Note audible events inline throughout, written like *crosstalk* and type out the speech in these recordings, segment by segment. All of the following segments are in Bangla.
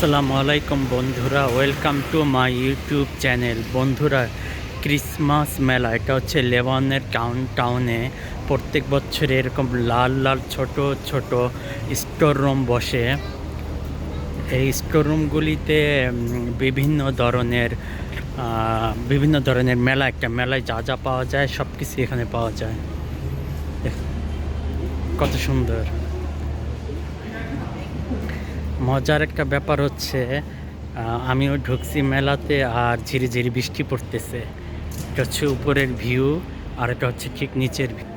আসসালামু আলাইকুম বন্ধুরা, welcome to my YouTube channel. বন্ধুরা, ক্রিসমাস মেলা, এটা হচ্ছে লেবানের টাউন টাউনে প্রত্যেক বছর এরকম লাল লাল, ছোট ছোট স্টোর রুম বসে। এই স্টোর রুমগুলিতে বিভিন্ন ধরনের বিভিন্ন ধরনের মেলা, একটা মেলায় যা যা পাওয়া যায় সব কিছু এখানে পাওয়া যায়। কত সুন্দর। মজার একটা ব্যাপার হচ্ছে আমিও ঢুকছি মেলাতে আর ঝিরি ঝিরি বৃষ্টি পড়তেছে। এটা হচ্ছে উপরের ভিউ আর এটা হচ্ছে ঠিক নিচের ভিউ।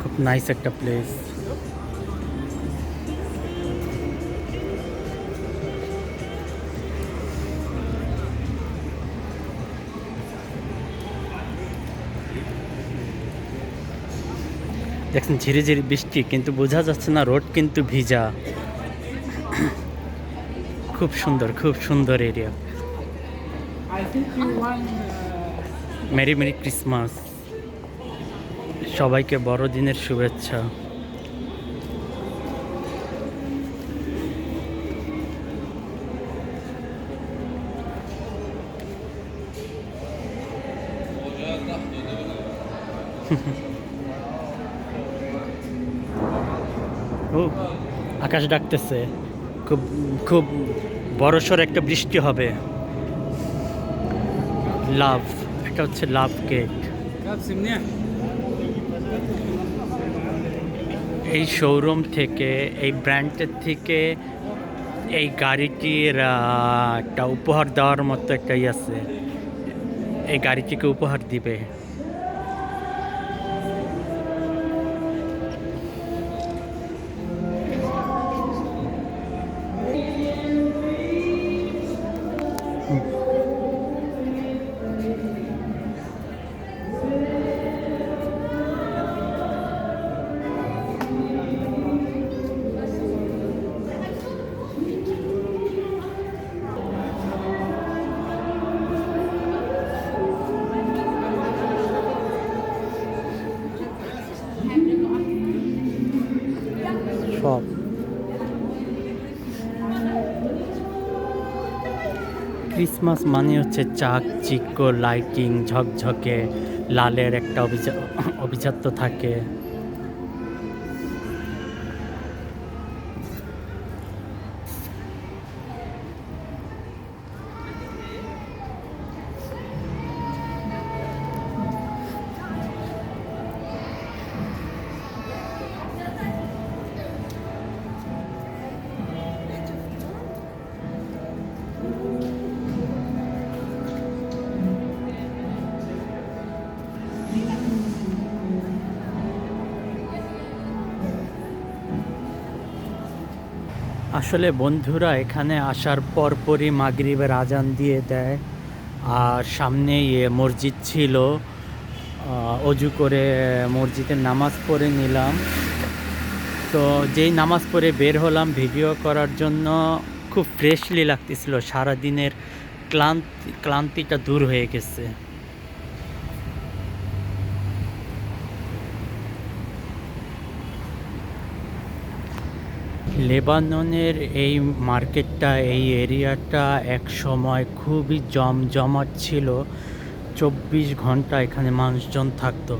খুব নাইস একটা প্লেস দেখছেন ঝিরি ঝিরি বৃষ্টি, কিন্তু বোঝা যাচ্ছে না, রোড কিন্তু ভিজা। খুব সুন্দর খুব সুন্দর এরিয়া মেরি মেরি ক্রিসমাস। সবাইকে বড়দিনের শুভেচ্ছা। *laughs* খুব আকাশ ডাকতেছে, খুব খুব বড়সড় একটা বৃষ্টি হবে। লাভ এটা হচ্ছে লাভ কেক। এই শোরুম থেকে, এই ব্র্যান্ডের থেকে এই গাড়িটির একটা উপহার দেওয়ার মতো একটা ইয়ে আছে। এই গাড়িটিকে উপহার দিবে। ক্রিসমাস মানে হচ্ছে চাক চিক্ক লাইটিং ঝকঝকে লালের একটা অভিজা অভিজাত্য থাকে। আসলে বন্ধুরা এখানে আসার পরপরই মাগরিবের আজান দিয়ে দেয়। আর সামনেই এ মসজিদ ছিল। অজু করে মসজিদে নামাজ পড়ে নিলাম। তো যেই নামাজ পড়ে বের হলাম ভিডিও করার জন্য, খুব ফ্রেশলি লাগতেছিল। সারাদিনের ক্লান্তি, ক্লান্তিটা দূর হয়ে গেছে। লেবাননের এই মার্কেটটা, এই এরিয়াটা এক সময় খুবই জমজমাট ছিল। চব্বিশ ঘণ্টা এখানে মানুষজন থাকতো।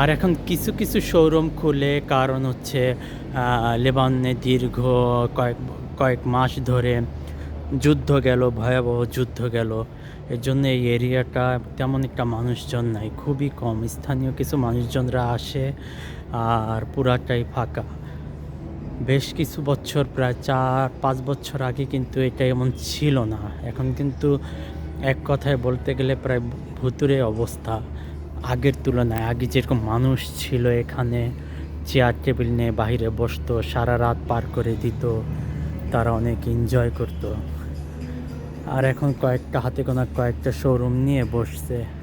আর এখন কিছু কিছু শোরুম খুলে, কারণ হচ্ছে লেবাননে দীর্ঘ কয়েক কয়েক মাস ধরে যুদ্ধ গেল, ভয়াবহ যুদ্ধ গেল। এর জন্য এই এরিয়াটা তেমন একটা মানুষজন নাই, খুবই কম। স্থানীয় কিছু মানুষজনরা আসে, আর পুরাটাই ফাঁকা। বেশ কিছু বছর, প্রায় চার, পাঁচ বছর আগে কিন্তু এটা এমন ছিল না। এখন কিন্তু এক কথায় বলতে গেলে প্রায় ভুতুরে অবস্থা। আগের তুলনায় আগে যেরকম মানুষ ছিল এখানে, চেয়ার টেবিল নিয়ে বাইরে বসতো, সারা রাত পার করে দিত, তারা অনেক এনজয় করতো। আর এখন কয়েকটা হাতে গোনা কয়েকটা শোরুম নিয়ে বসছে।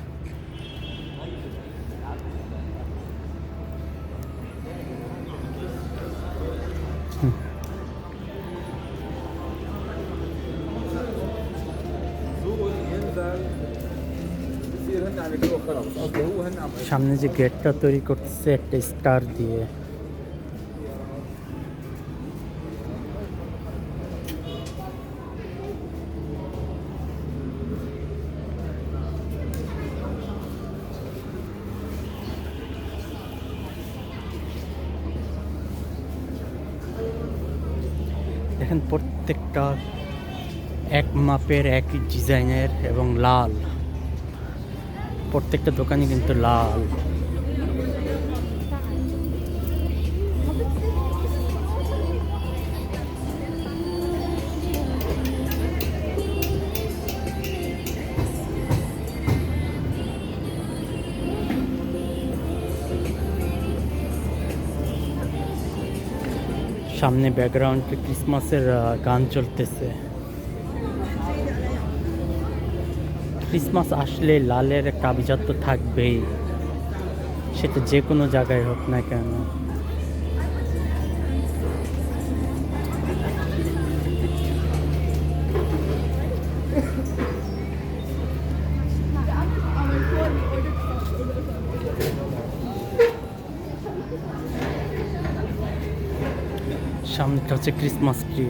সামনে যে গেটটা তৈরি করতেছে, একটা স্টার দিয়ে। প্রত্যেকটা এক মাপের একই ডিজাইনের এবং লাল। প্রত্যেকটা দোকানই কিন্তু লাল। সামনে ব্যাকগ্রাউন্ডে ক্রিসমাসের গান চলতেছে। ক্রিসমাস আসলে লালের একটা তো থাকবেই। সেটা যে কোনো জায়গায় হোক না কেন। সামনেটা হচ্ছে ক্রিসমাস ট্রি।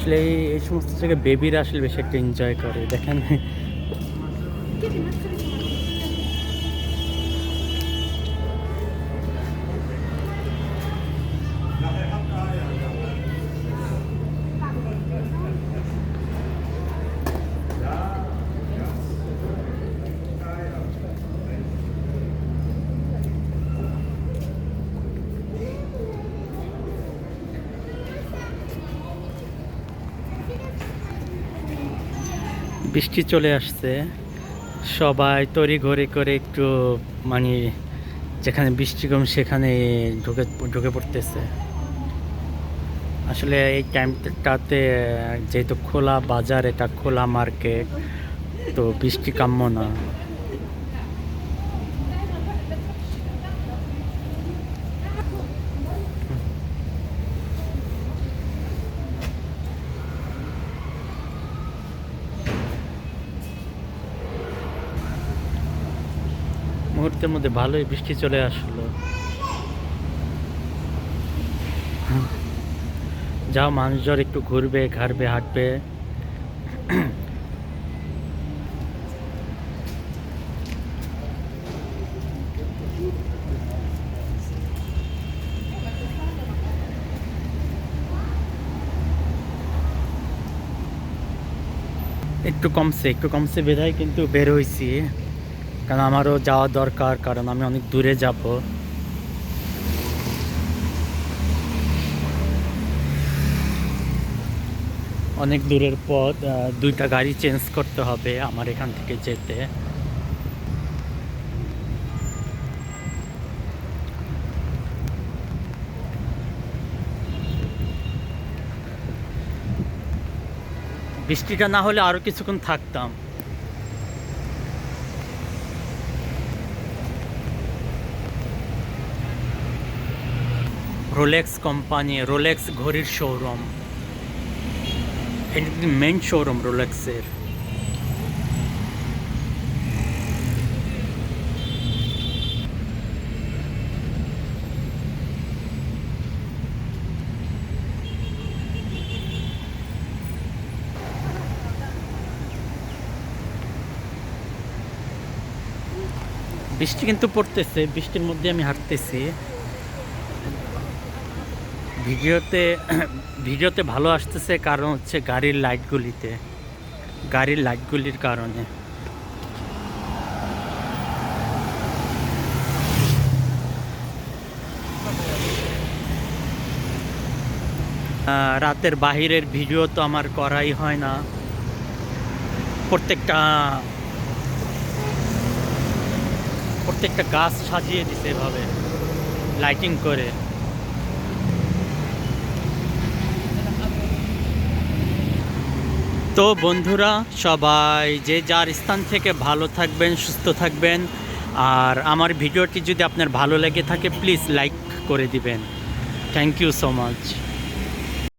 আসলে এই- সমস্ত জায়গায় বেবিরা আসলে বেশি একটা এনজয় করে। দেখেন। বৃষ্টি চলে আসছে। সবাই তৈরি ঘরে করে একটু মানে যেখানে বৃষ্টি কম সেখানে ঢুকে ঢুকে পড়তেছে। আসলে এই টাইমটাতে যেহেতু খোলা বাজার, এটা খোলা মার্কেট, তো বৃষ্টি কাম্য না। মুহূর্তের মধ্যে ভালোই বৃষ্টি চলে আসলো। যাও, মানুষজন একটু ঘুরবে, ঘাড়বে, হাঁটবে। একটু কমছে একটু কমছে বেধায় কিন্তু বের হয়েছি কারণ আমারও যাওয়া দরকার, কারণ আমি অনেক দূরে যাব। অনেক দূরের পথ দুইটা গাড়ি চেঞ্জ করতে হবে আমার এখান থেকে যেতে। বৃষ্টিটা না হলে আরও কিছুক্ষণ থাকতাম। রোলেক্স কোম্পানি রোলেক্স ঘড়ির শোরুম এটা মেন শোরুম রোলেক্সের বৃষ্টি কিন্তু পড়তেছে, বৃষ্টির মধ্যে আমি হাঁটতেছি। ভিডিওতে *clears throat* ভিডিওতে ভালো আসতেছে কারণ হচ্ছে গাড়ির লাইটগুলিতে, গাড়ির লাইটগুলির কারণে। রাতের বাহিরের ভিডিও তো আমার করাই হয় না। প্রত্যেকটা প্রত্যেকটা গাছ সাজিয়ে দিছে এভাবে লাইটিং করে। তো বন্ধুরা, সবাই যে যার স্থান থেকে ভালো থাকবেন, সুস্থ থাকবেন, আর আমার ভিডিওটি যদি আপনার ভালো লেগে থাকে প্লিজ লাইক করে দিবেন। Thank you so much